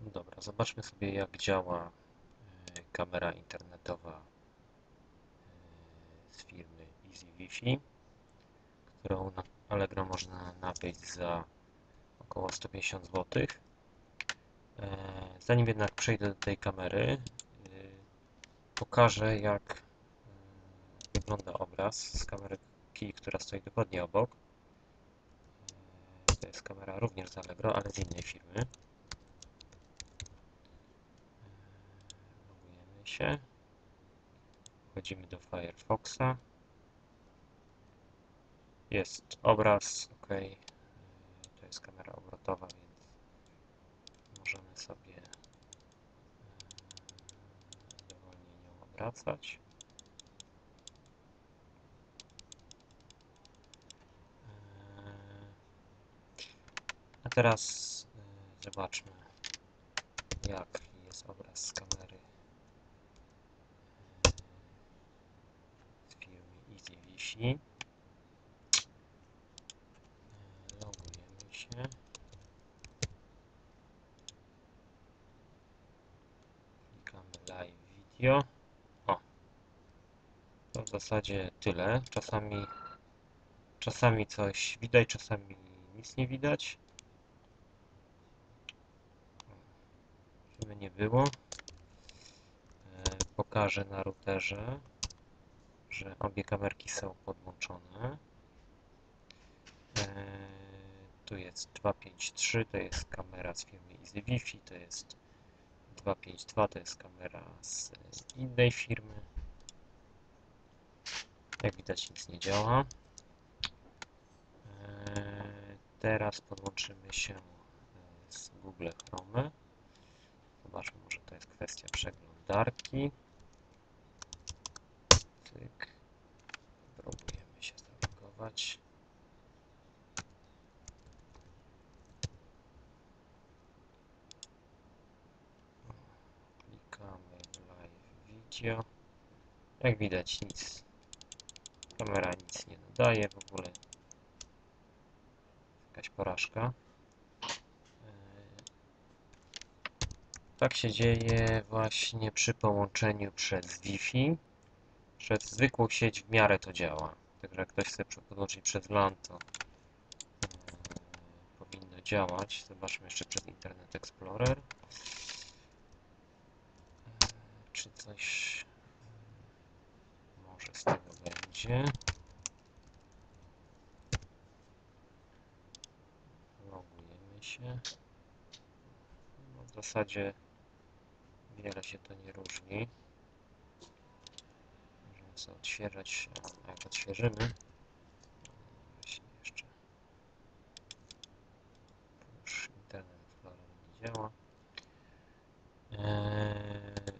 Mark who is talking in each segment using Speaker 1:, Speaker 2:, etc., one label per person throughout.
Speaker 1: No Dobra, zobaczmy sobie jak działa e, kamera internetowa e, z firmy Easy Wi-Fi, którą na Allegro można nabyć za około 150 zł. E, Zanim jednak przejdę do tej kamery, pokażę jak wygląda obraz z kamerki, która stoi dokładnie obok. To jest kamera również z Allegro, ale z innej firmy. Logujemy się. Wchodzimy do Firefoxa. Jest obraz, ok. To jest kamera obrotowa, więc możemy sobie e, dowolnie nią obracać. E, A teraz e, zobaczmy, jak jest obraz z kamery e, z firmy Wi-Fi. E, Logujemy się. Klikamy live video. O. To w zasadzie tyle. Czasami czasami coś widać, czasami nic nie widać. Żeby nie było. E, Pokażę na routerze, że obie kamerki są podłączone. E, Tu jest 253, to jest kamera z firmy Easy Wi-Fi, to jest 252, to jest kamera z innej firmy. Jak widać nic nie działa. E, Teraz podłączymy się e, z Google Chrome. Zobaczmy, może to jest kwestia przeglądarki. Cyk. Próbujemy się zalogować. Klikamy live video. Jak widać nic. Kamera nic nie nadaje w ogóle. Jakaś porażka. E, Tak się dzieje właśnie przy połączeniu przez Wi-Fi. Przez zwykłą sieć w miarę to działa. Także jak ktoś chce podłączyć przez LAN, to e, powinno działać. Zobaczmy jeszcze przez Internet Explorer. E, Czy coś e, może z tego będzie? Logujemy się. No, w zasadzie wiele się to nie różni. Sobie odświeżać, jak odświeżymy, właśnie jeszcze już internet nie działa. Eee,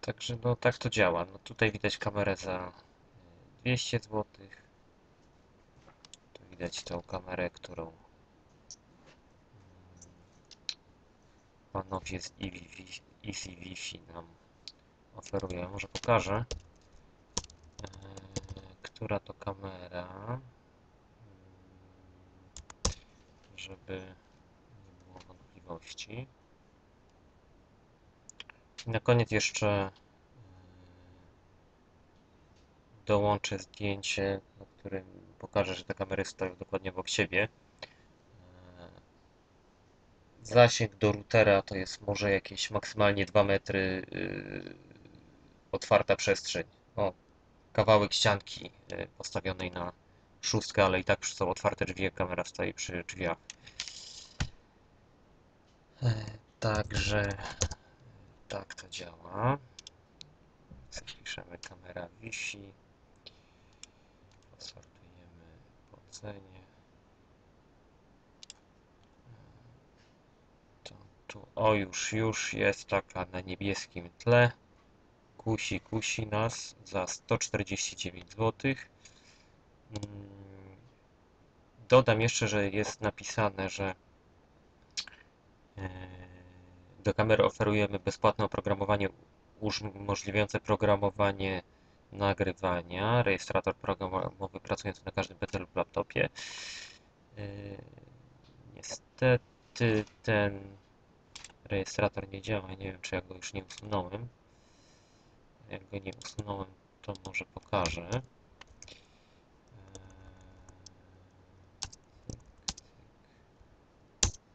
Speaker 1: także no tak to działa. No tutaj widać kamerę za e, 200 zł. Tu widać tą kamerę, którą mm, panowie z Easy Wi-Fi nam oferują. Może pokażę, e, która to kamera, mm, żeby nie było wątpliwości. I na koniec jeszcze e, dołączę zdjęcie, na którym pokażę, że te kamery stoją dokładnie obok siebie. E, Zasięg do routera to jest może jakieś maksymalnie 2 metry yy, otwarta przestrzeń. O, kawałek ścianki yy, postawionej na szóstkę, ale i tak są otwarte drzwi, kamera stoi przy drzwiach. E, Także tak to działa. Zapiszemy kamera Wi-Fi. Posortujemy po cenie. To tu, o już, już jest taka na niebieskim tle. Kusi, kusi nas za 149 zł. Mm, Dodam jeszcze, że jest napisane, że e, do kamery oferujemy bezpłatne oprogramowanie umożliwiające programowanie nagrywania, rejestrator programowy pracujący na każdym PC lub laptopie. Yy, Niestety ten rejestrator nie działa. Nie wiem, czy ja go już nie usunąłem. Jak go nie usunąłem, to może pokażę. Eee,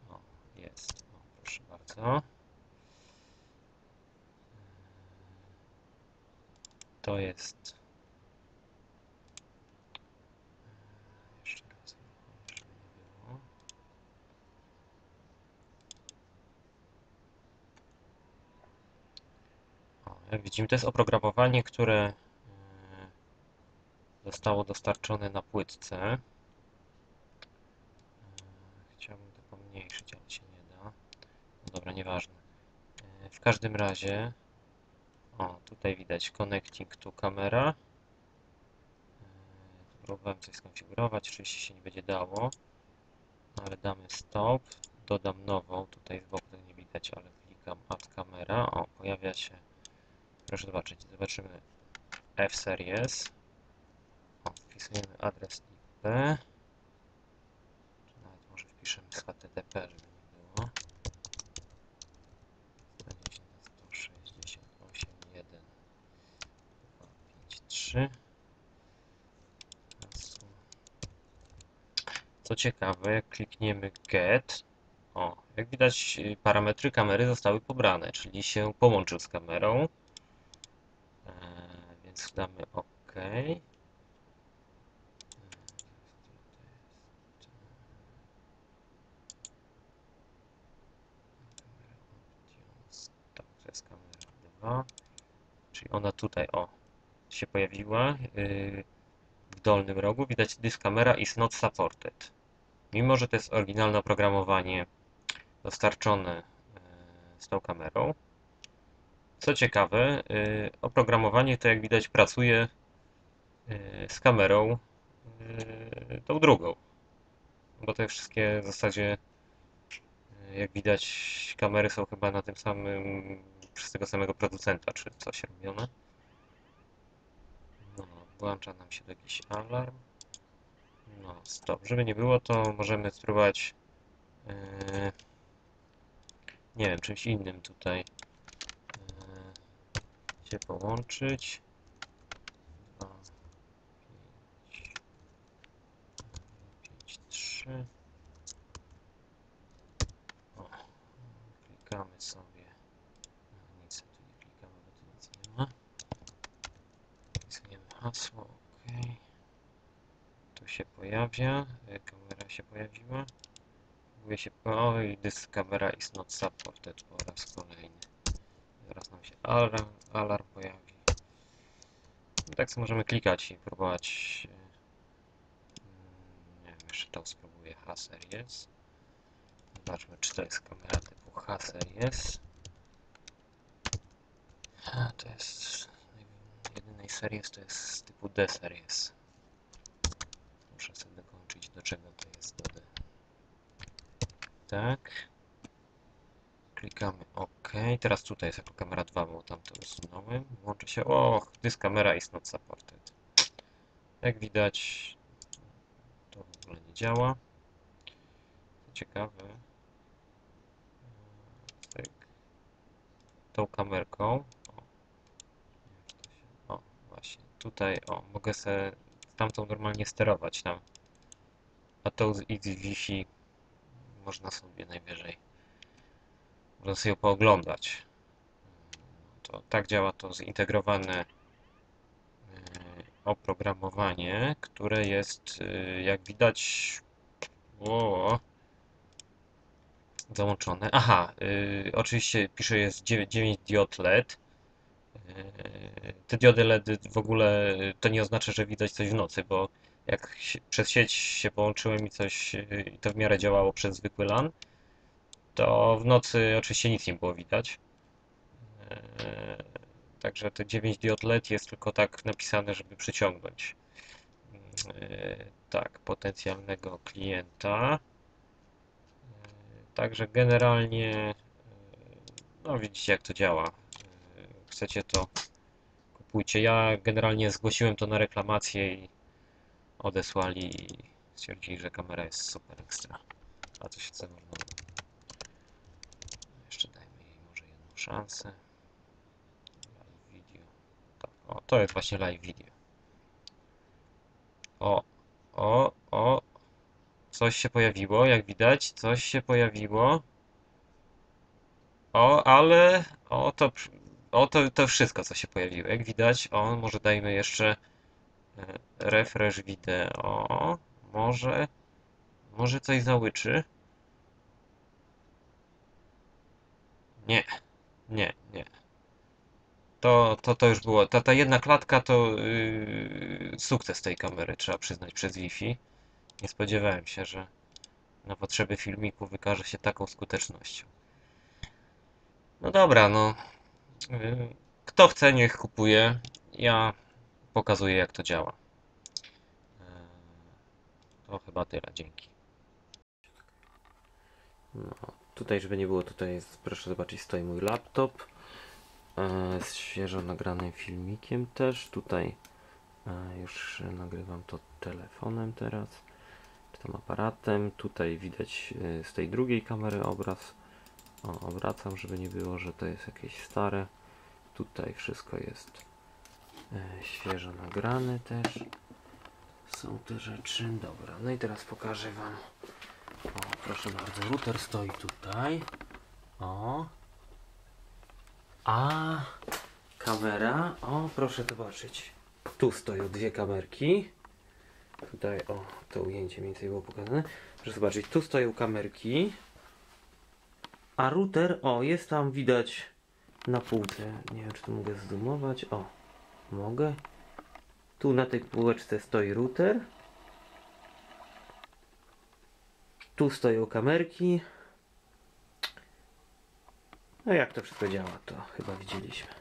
Speaker 1: O, jest. O, proszę bardzo. Eee, To jest. Eee, Jeszcze raz, uruchomię, żeby nie było. O, jak widzimy, to jest oprogramowanie, które e, zostało dostarczone na płytce. E, Chciałbym to pomniejszyć, ale się nie da. No dobra, nieważne. E, W każdym razie, o, tutaj widać connecting to camera. E, Próbowałem coś skonfigurować, oczywiście się nie będzie dało, ale damy stop, dodam nową, tutaj z boku nie widać, ale klikam add camera, o, pojawia się Proszę zobaczyć, zobaczymy F-Series. Wpisujemy adres IP. Tu nawet może wpiszemy z HTTP, żeby nie było. 110 na 168, 1, 2, 5, 3. Hasło. Co ciekawe, jak klikniemy get, o, jak widać parametry kamery zostały pobrane, czyli się połączył z kamerą. Damy OK. Tak, to jest kamera 2. Czyli ona tutaj, o, się pojawiła. Yy, w dolnym rogu widać this camera is not supported. Mimo, że to jest oryginalne oprogramowanie dostarczone yy, z tą kamerą, co ciekawe, y, oprogramowanie to jak widać pracuje y, z kamerą y, tą drugą. Bo te wszystkie w zasadzie, jak widać, kamery są chyba na tym samym, przez tego samego producenta, czy coś robione. No, włącza nam się jakiś alarm. No, stop. Żeby nie było, to możemy spróbować, y, nie wiem, czymś innym tutaj się połączyć. 2, 5, 5, 3. O, klikamy sobie. No, nic tu nie klikamy, bo tu nic nie ma. Wpisujemy hasło, ok. Tu się pojawia, y, kamera się pojawiła. Mówi się, oj, this camera is not supported po raz kolejny. Zaraz nam się alarm, alarm pojawi. I tak sobie możemy klikać i próbować. mm, Nie wiem, jeszcze to spróbuję H-Series. Zobaczmy, czy to jest kamera typu H-Series. To jest jedynej series, to jest typu D-Series. Muszę sobie dokończyć, do czego to jest do D. Tak. Klikamy OK. Teraz tutaj jest jako kamera 2, bo tam to usunąłem. Włączy się. Och, this camera is not supported. Jak widać, to w ogóle nie działa. Ciekawe, tak, tą kamerką. O, o, właśnie, tutaj, o, mogę sobie tamtą normalnie sterować tam. A tą z X Wi-Fi można sobie najwyżej. Sobie ją pooglądać. To tak działa to zintegrowane yy, oprogramowanie, które jest, yy, jak widać, o, załączone. Aha, yy, oczywiście pisze jest 9, 9 diod LED. Yy, Te diody LED w ogóle to nie oznacza, że widać coś w nocy, bo jak się, przez sieć się połączyłem i coś i to w miarę działało przez zwykły LAN, to w nocy oczywiście nic nie było widać. Eee, Także te 9 diod LED jest tylko tak napisane, żeby przyciągnąć eee, tak, potencjalnego klienta. Eee, Także generalnie no widzicie jak to działa. Chcecie to kupujcie. Ja generalnie zgłosiłem to na reklamację i odesłali i stwierdzili, że kamera jest super ekstra. A co się chce można. Jeszcze dajmy szanse. Live video. Tak, o, to jest właśnie live video. O, o, o. Coś się pojawiło, jak widać. Coś się pojawiło. O, ale. O, to. O, to, to wszystko, co się pojawiło. Jak widać, o, może dajmy jeszcze e, refresh wideo. Może. Może coś załyczy. Nie, nie, nie. To, to, to już było. Ta, ta jedna klatka to yy, sukces tej kamery, trzeba przyznać, przez Wi-Fi. Nie spodziewałem się, że na potrzeby filmiku wykaże się taką skutecznością. No dobra, no. Yy, kto chce, niech kupuje. Ja pokazuję, jak to działa. Yy, to chyba tyle, dzięki. No, tutaj, żeby nie było, tutaj jest, proszę zobaczyć, stoi mój laptop e, z świeżo nagranym filmikiem też. Tutaj e, już nagrywam to telefonem teraz, czy tam aparatem. Tutaj widać e, z tej drugiej kamery obraz. O, obracam, żeby nie było, że to jest jakieś stare. Tutaj wszystko jest e, świeżo nagrane też. Są te rzeczy. Dobra, no i teraz pokażę Wam. Proszę bardzo, router stoi tutaj. O. A kamera, o, proszę zobaczyć. Tu stoją dwie kamerki. Tutaj, o, to ujęcie mniej więcej było pokazane. Proszę zobaczyć, tu stoją kamerki. A router, o, jest tam widać na półce. Nie wiem, czy tu mogę zoomować. O, mogę. Tu na tej półeczce stoi router. Tu stoją kamerki. No jak to wszystko działa, to chyba widzieliśmy.